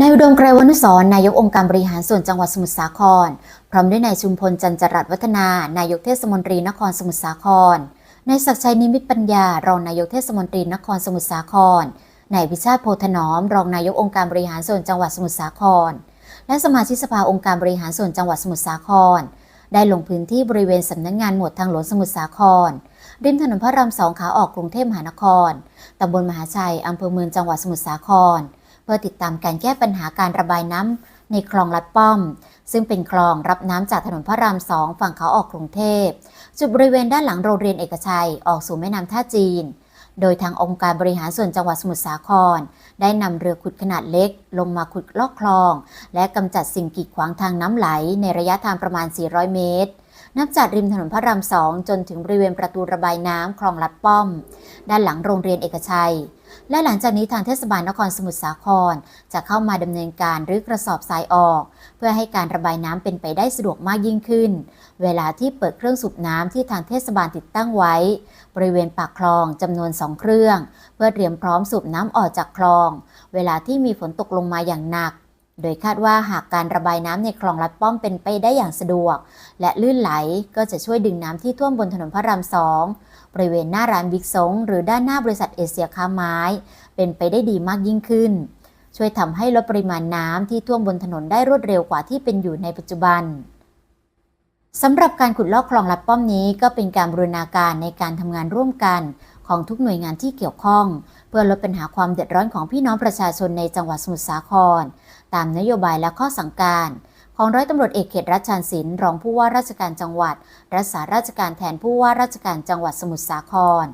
นายอุดมไกรวนุสรนายกองค์การบริหารส่วนจังหวัดสมุทรสาคร พร้อมด้วยนายชุมพลจันจรัตน์วัฒนา นายกเทศมนตรีนครสมุทรสาคร นายศักชัยนิมิตปัญญา รองนายกเทศมนตรีนครสมุทรสาคร นายวิชาติโพธนอม รองนายกองค์การบริหารส่วนจังหวัดสมุทรสาคร และสมาชิกสภาองค์การบริหารส่วนจังหวัดสมุทรสาคร ได้ลงพื้นที่บริเวณสำนักงานหมวดทางหลวงสมุทรสาคร ริมถนนพระรามสองขาออกกรุงเทพมหานคร ตำบลมหาชัย อำเภอเมืองจังหวัดสมุทรสาคร เพื่อติดตามการแก้ปัญหาการระบายน้ำในคลองลัดป้อม ซึ่งเป็นคลองรับน้ำจากถนนพระรามสองฝั่งเขาออกกรุงเทพ จุดบริเวณด้านหลังโรงเรียนเอกชัยออกสู่แม่น้ำท่าจีน โดยทางองค์การบริหารส่วนจังหวัดสมุทรสาคร ได้นำเรือขุดขนาดเล็ก ลงมาขุดลอกคลอง และกำจัดสิ่งกีดขวางทางน้ำไหล ในระยะทางประมาณ 400 เมตรนับจากริมถนนพระรามสองจนถึงบริเวณประตูระบายน้ำคลองลัดป้อม ด้านหลังโรงเรียนเอกชัย และหลังจากนี้ทางเทศบาลนครสมุทรสาคร จะเข้ามาดำเนินการรื้อกระสอบทรายออก เพื่อให้การระบายน้ำเป็นไปได้สะดวกมากยิ่งขึ้น เวลาที่เปิดเครื่องสูบน้ำที่ทางเทศบาลติดตั้งไว้ บริเวณปากคลองจำนวน 2 เครื่อง เพื่อเตรียมพร้อมสูบน้ำออกจากคลอง เวลาที่มีฝนตกลงมาอย่างหนัก โดยคาดว่าหากการระบายน้ำในคลองลัดป้อมเป็นไปได้อย่างสะดวก และลื่นไหลก็จะช่วยดึงน้ำที่ท่วมบนถนนพระรามสองบริเวณหน้าร้านบิ๊กซงหรือด้านหน้าบริษัทเอเชียค้าไม้ เป็นไปได้ดีมากยิ่งขึ้น ช่วยทำให้ลดปริมาณน้ำที่ท่วมบนถนนได้รวดเร็วกว่าที่เป็นอยู่ในปัจจุบันสำหรับการขุดลอกคลองลัดป้อมนี้ก็เป็นการบรูรณาการในการทำงานร่วมกัน ของทุกหน่วยงานที่เกี่ยวข้อง เพื่อลดปัญหาความเดือดร้อนของพี่น้องประชาชนในจังหวัดสมุทรสาคร ตามนโยบายและข้อสั่งการ ของร้อยตำรวจเอกเขตรัชชานศิลป์รองผู้ว่าราชการจังหวัด รักษาราชการแทนผู้ว่าราชการจังหวัดสมุทรสาคร